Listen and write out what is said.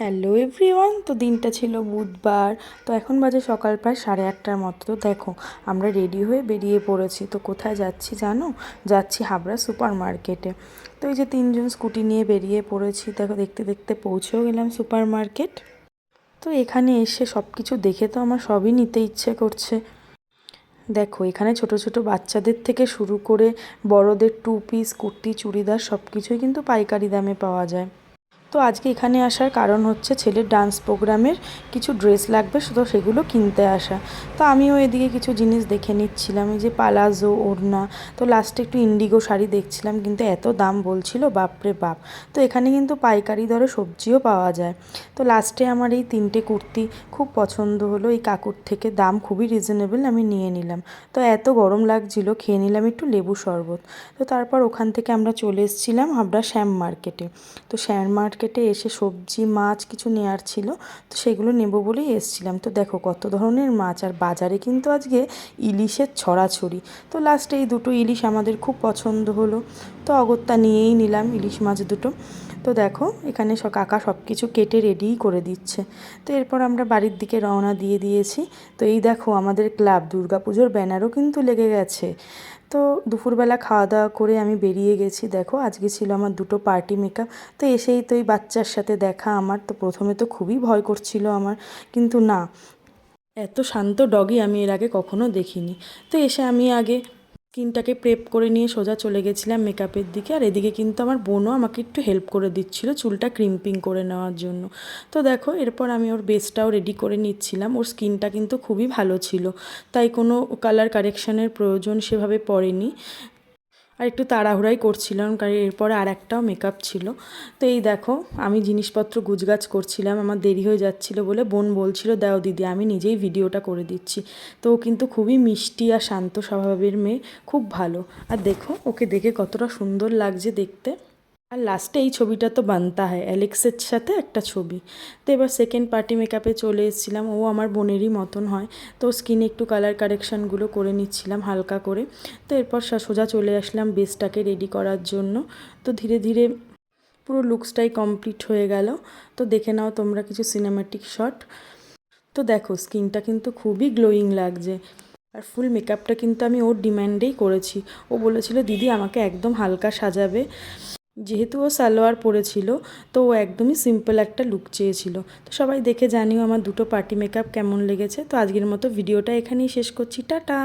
Hello everyone তো দিনটা ছিল বুধবার। তো এখন বাজে সকাল প্রায় সাড়ে আটটার মতো। তো দেখো, আমরা রেডি হয়ে বেরিয়ে পড়েছি। তো কোথায় যাচ্ছি জানো? যাচ্ছি হাবড়া সুপার মার্কেটে তো এই যে তিনজন স্কুটি নিয়ে বেরিয়ে পড়েছি। দেখো, দেখতে দেখতে পৌঁছেও গেলাম সুপার মার্কেট তো এখানে এসে সব কিছু দেখে তো আমার সবই নিতে ইচ্ছে করছে। দেখো, এখানে ছোট ছোট বাচ্চাদের থেকে শুরু করে বড়দের টু পিস কুর্তি, চুড়িদার সব কিছুই কিন্তু পাইকারি দামে পাওয়া যায়। তো আজকে এখানে আসার কারণ হচ্ছে ছেলের ডান্স প্রোগ্রামের কিছু ড্রেস লাগবে, শুধু সেগুলো কিনতে আসা। তো আমিও এদিকে কিছু জিনিস দেখে নিচ্ছিলাম, এই যে পালাজো ওড়না। তো লাস্টে একটু ইন্ডিগো শাড়ি দেখছিলাম, কিন্তু এত দাম বলছিল, বাপরে বাপ। তো এখানে কিন্তু পাইকারি দরে সবজিও পাওয়া যায়। তো লাস্টে আমার এই তিনটে কুর্তি খুব পছন্দ হলো, এই কাকুর থেকে দাম খুবই রিজনেবল আমি নিয়ে নিলাম। তো এত গরম লাগছিল, খেয়ে নিলাম একটু লেবু শরবত। তো তারপর ওখান থেকে আমরা চলে এসেছিলাম হাবড়া শ্যাম মার্কেটে তো শ্যাম মার্কেটে এসে সবজি, মাছ কিছু নেওয়ার ছিল, তো সেগুলো নেব বলেই এসেছিলাম। তো দেখো কত ধরনের মাছ, আর বাজারে কিন্তু আজকে ইলিশের ছড়াছড়ি। তো লাস্টে এই দুটো ইলিশ আমাদের খুব পছন্দ হলো। তো অগত্যা নিয়েই নিলাম ইলিশ মাছ দুটো। তো দেখো, এখানে সব কাকা সব কিছু কেটে রেডিই করে দিচ্ছে। তো এরপর আমরা বাড়ির দিকে রওনা দিয়ে দিয়েছি। তো এই দেখো, আমাদের ক্লাব, দুর্গাপুজোর ব্যানারও কিন্তু লেগে গেছে। তো দুপুরবেলা খাওয়া দাওয়া করে আমি বেরিয়ে গেছি। দেখো, আজকে ছিল আমার দুটো পার্টি মেকআপ। তো এসেই তো এই বাচ্চার সাথে দেখা আমার। তো প্রথমে তো খুবই ভয় করছিল আমার। কিন্তু না, এত শান্ত ডগই আমি এর আগে কখনো দেখিনি। তো এসে আমি আগে স্কিনটাকে প্রেপ করে নিয়ে সোজা চলে গেছিলাম মেকআপের দিকে। আর এদিকে কিন্তু আমার বোনও আমাকে একটু হেল্প করে দিচ্ছিল চুলটা ক্রিম্পিং করে নেওয়ার জন্য। তো দেখো, এরপর আমি ওর বেসটাও রেডি করে নিচ্ছিলাম। ওর স্কিনটা কিন্তু খুবই ভালো ছিল, তাই কোনো কালার কারেকশানের প্রয়োজন সেভাবে পড়েনি। আর একটু তাড়াহুড়াই করছিলাম, কারণ এরপরে আর একটাও মেকআপ ছিল। তো এই দেখো, আমি জিনিসপত্র গুজগাছ করছিলাম, আমার দেরি হয়ে যাচ্ছিল বলে বোন বলছিল, দাও দিদি, আমি নিজেই ভিডিওটা করে দিচ্ছি। তো ও কিন্তু খুবই মিষ্টি আর শান্ত স্বভাবের মেয়ে, খুব ভালো। আর দেখো, ওকে দেখে কতটা সুন্দর লাগছে দেখতে। আর লাস্টে এই ছবিটা তো বানতা হয় অ্যালেক্সের সাথে একটা ছবি। তো এবার সেকেন্ড পার্টি মেকআপে চলে এসেছিলাম, ও আমার বোনেরই মতন হয়। তো স্কিনে একটু কালার কারেকশানগুলো করে নিচ্ছিলাম হালকা করে। তো এরপর সোজা চলে আসলাম বেসটাকে রেডি করার জন্য। তো ধীরে ধীরে পুরো লুকসটাই কমপ্লিট হয়ে গেল। তো দেখে নাও তোমরা কিছু সিনেমাটিক শট তো দেখো স্কিনটা কিন্তু খুবই গ্লোয়িং লাগছে। আর ফুল মেকআপটা কিন্তু আমি ওর ডিম্যান্ডেই করেছি। ও বলেছিল, দিদি, আমাকে একদম হালকা সাজাবে। যেহেতু ও সালোয়ার পরেছিল, তো ও একদমই সিম্পল একটা লুক চেয়েছিল। তো সবাই দেখে জানিও আমার দুটো পার্টি মেকআপ কেমন লেগেছে। তো আজকের মতো ভিডিওটা এখানেই শেষ করছি। টাটা!